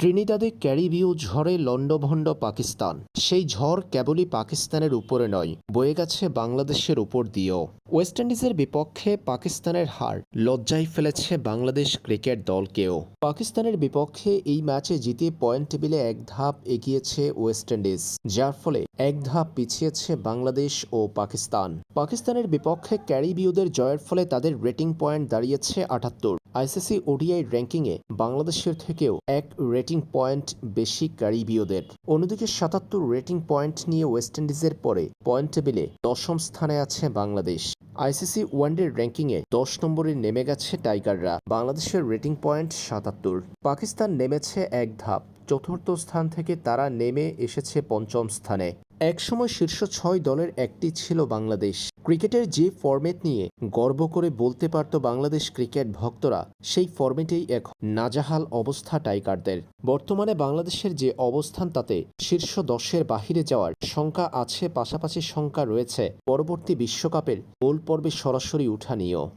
ট্রিনিদাদে ক্যারিবীয় ঝড়ে লণ্ডভণ্ড পাকিস্তান। সেই ঝড় কেবলই পাকিস্তানের উপরে নয়, বয়ে গেছে বাংলাদেশের উপর দিয়েও। ওয়েস্ট ইন্ডিজের বিপক্ষে পাকিস্তানের হার লজ্জায় ফেলেছে বাংলাদেশ ক্রিকেট দলকেও। পাকিস্তানের বিপক্ষে এই ম্যাচে জিতে পয়েন্ট টেবিলে এক ধাপ এগিয়েছে ওয়েস্ট ইন্ডিজ, যার ফলে এক ধাপ পিছিয়েছে বাংলাদেশ ও পাকিস্তান। পাকিস্তানের বিপক্ষে ক্যারিবীয়দের জয়ের ফলে তাদের রেটিং পয়েন্ট দাঁড়িয়েছে আটাত্তর। আইসিসি ওডিআই র্যাঙ্কিংয়ে বাংলাদেশের থেকেও এক রেটিং পয়েন্ট বেশি ক্যারিবীয়দের। অন্যদিকে সাতাত্তর রেটিং পয়েন্ট নিয়ে ওয়েস্ট ইন্ডিজের পরে পয়েন্ট টেবিলে দশম স্থানে আছে বাংলাদেশ। আইসিসি ওয়ানডে র্যাঙ্কিংয়ে দশ নম্বরে নেমে গেছে টাইগাররা। বাংলাদেশের রেটিং পয়েন্ট সাতাত্তর। পাকিস্তান নেমেছে এক ধাপ। চতুর্থ স্থান থেকে তারা নেমে এসেছে পঞ্চম স্থানে। একসময় শীর্ষ ছয় দলের একটি ছিল বাংলাদেশ। ক্রিকেটের যে ফরম্যাট নিয়ে গর্ব করে বলতে পারত বাংলাদেশ ক্রিকেট ভক্তরা, সেই ফরম্যাটেই এক নাজাহাল অবস্থা টাইগারদের। বর্তমানে বাংলাদেশের যে অবস্থান তাতে, শীর্ষ দশের বাহিরে যাওয়ার শঙ্কা আছে, পাশাপাশি শঙ্কা রয়েছে। পরবর্তী বিশ্বকাপের মূল পর্বে সরাসরি উঠা নিয়েও।